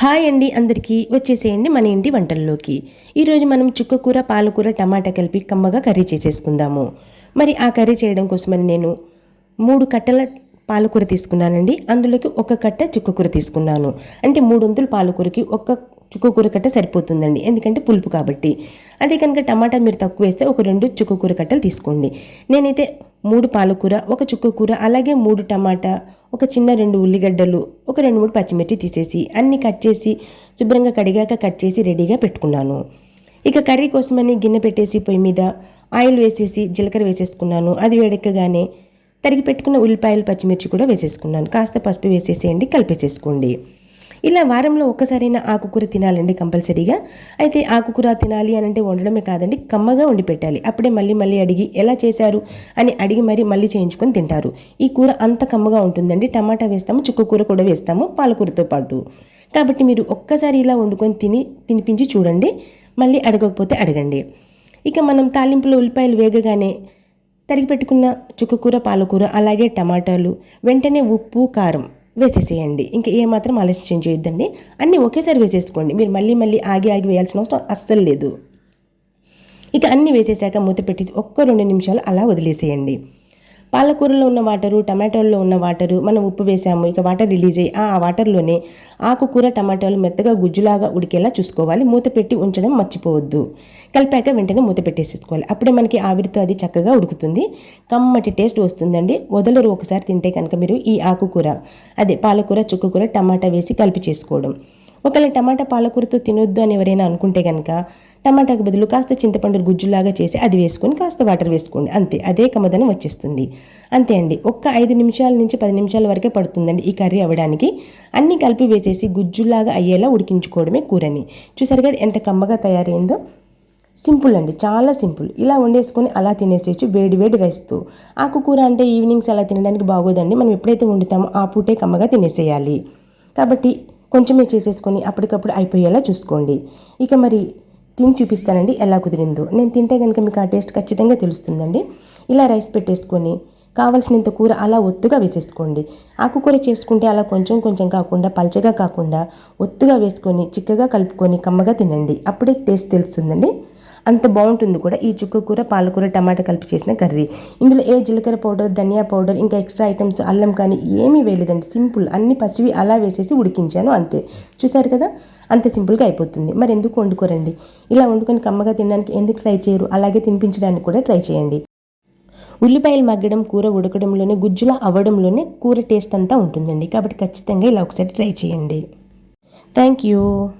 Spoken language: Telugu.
హాయ్ అండి అందరికీ వచ్చేసేయండి మన ఇంటి వంటల్లోకి. ఈరోజు మనం చుక్కకూర పాలకూర టమాటా కలిపి కమ్మగా కర్రీ చేసేసుకుందాము. మరి ఆ కర్రీ చేయడం కోసమని నేను మూడు కట్టల పాలకూర తీసుకున్నానండి. అందులోకి ఒక కట్ట చుక్కకూర తీసుకున్నాను. అంటే మూడు వంతులు పాలకూరకి ఒక చుక్కకూర కట్ట సరిపోతుందండి. ఎందుకంటే పులుపు కాబట్టి. అదే కనుక టమాటా మీరు తక్కువ వేస్తే ఒక రెండు చుక్కకూర కట్టలు తీసుకోండి. నేనైతే మూడు పాలకూర ఒక చుక్కకూర అలాగే మూడు టమాటా ఒక చిన్న రెండు ఉల్లిగడ్డలు ఒక రెండు మూడు పచ్చిమిర్చి తీసేసి అన్నీ కట్ చేసి శుభ్రంగా కడిగాక కట్ చేసి రెడీగా పెట్టుకున్నాను. ఇక కర్రీ కోసమని గిన్నె పెట్టేసి పొయ్యి మీద ఆయిల్ వేసేసి జీలకర్ర వేసేసుకున్నాను. అది వేడెక్కగానే తరిగి పెట్టుకున్న ఉల్లిపాయలు పచ్చిమిర్చి కూడా వేసేసుకున్నాను. కాస్త పసుపు వేసేసేయండి కలిపేసేసుకోండి. ఇలా వారంలో ఒక్కసారైనా ఆకుకూర తినాలండి కంపల్సరీగా. అయితే ఆకుకూర తినాలి అని అంటే వండడమే కాదండి కమ్మగా వండి పెట్టాలి. అప్పుడే మళ్ళీ మళ్ళీ అడిగి ఎలా చేశారు అని అడిగి మరీ మళ్ళీ చేయించుకొని తింటారు. ఈ కూర అంత కమ్మగా ఉంటుందండి. టమాటా వేస్తాము చుక్క కూర కూడా వేస్తాము పాలకూరతో పాటు. కాబట్టి మీరు ఒక్కసారి ఇలా వండుకొని తిని తినిపించి చూడండి. మళ్ళీ అడగకపోతే అడగండి. ఇక మనం తాలింపులో ఉల్లిపాయలు వేగగానే తరిగి పెట్టుకున్న చుక్కకూర పాలకూర అలాగే టమాటాలు వెంటనే ఉప్పు కారం వేసేసేయండి. ఇంకా ఏమాత్రం ఆలస్యం చేయొద్దండి. అన్నీ ఒకేసారి వేసేసుకోండి. మీరు మళ్ళీ మళ్ళీ ఆగి ఆగి వేయాల్సిన అవసరం అస్సలు లేదు. ఇక అన్నీ వేసేసాక మూత పెట్టి ఒక్క రెండు నిమిషాలు అలా వదిలేసేయండి. పాలకూరలో ఉన్న వాటరు టమాటోల్లో ఉన్న వాటరు మనం ఉప్పు వేసాము ఇక వాటర్ రిలీజ్ అయ్యి ఆ వాటర్లోనే ఆకుకూర టమాటాలు మెత్తగా గుజ్జులాగా ఉడికేలా చూసుకోవాలి. మూత పెట్టి ఉంచడం మర్చిపోవద్దు. కలిపాక వెంటనే మూత పెట్టేసేసుకోవాలి. అప్పుడే మనకి ఆవిరితో అది చక్కగా ఉడుకుతుంది. కమ్మటి టేస్ట్ వస్తుందండి. వదలరు ఒకసారి తింటే కనుక మీరు ఈ ఆకుకూర అదే పాలకూర చుక్కకూర టమాటా వేసి కలిపి చేసుకోవడం. ఒకవేళ టమాటా పాలకూరతో తినొద్దు అని ఎవరైనా అనుకుంటే కనుక టమాటాకు బదులు కాస్త చింతపండు గుజ్జులాగా చేసి అది వేసుకొని కాస్త వాటర్ వేసుకోండి. అంతే అదే కమదనం వచ్చేస్తుంది. అంతే అండి ఒక్క ఐదు నిమిషాల నుంచి పది నిమిషాల వరకే పడుతుందండి ఈ కర్రీ అవ్వడానికి. అన్నీ కలిపి వేసేసి గుజ్జులాగా అయ్యేలా ఉడికించుకోవడమే కూరని. చూసారు కదా ఎంత కమ్మగా తయారైందో? సింపుల్ అండి చాలా సింపుల్. ఇలా వండేసుకొని అలా తినేసేయచ్చు వేడి వేడి రైస్తో. ఆకుకూర అంటే ఈవినింగ్స్ అలా తినడానికి బాగోదండి మనం ఎప్పుడైతే వండుతామో ఆ పూటే కమ్మగా తినేసేయాలి. కాబట్టి కొంచెమే చేసేసుకొని అప్పటికప్పుడు అయిపోయేలా చూసుకోండి. ఇక మరి తిని చూపిస్తానండి ఎలా కుదిరిందో. నేను తింటే కనుక మీకు ఆ టేస్ట్ ఖచ్చితంగా తెలుస్తుందండి. ఇలా రైస్ పెట్టేసుకొని కావలసినంత కూర అలా ఒత్తుగా వేసేసుకోండి. ఆకుకూర చేసుకుంటే అలా కొంచెం కొంచెం కాకుండా పల్చగా కాకుండా ఒత్తుగా వేసుకొని చిక్కగా కలుపుకొని కమ్మగా తినండి. అప్పుడే టేస్ట్ తెలుస్తుందండి. అంత బాగుంటుంది కూడా. ఈ చుక్క కూర పాలకూర టమాటా కలిపి చేసిన కర్రీ. ఇందులో ఏ జీలకర్ర పౌడర్ ధనియా పౌడర్ ఇంకా ఎక్స్ట్రా ఐటమ్స్ అల్లం కానీ ఏమీ వేయలేదండి. సింపుల్. అన్ని పచ్చివి అలా వేసేసి ఉడికించాను అంతే. చూసారు కదా? అంత సింపుల్గా అయిపోతుంది. మరి ఎందుకు వండుకోరండి? ఇలా వండుకొని కమ్మగా తినడానికి ఎందుకు ట్రై చేయరు? అలాగే తినిపించడానికి కూడా ట్రై చేయండి. ఉల్లిపాయలు మగ్గడం కూర ఉడకడంలోనే గుజ్జులా అవ్వడంలోనే కూర టేస్ట్ అంతా ఉంటుందండి. కాబట్టి ఖచ్చితంగా ఇలా ఒకసారి ట్రై చేయండి. Thank you.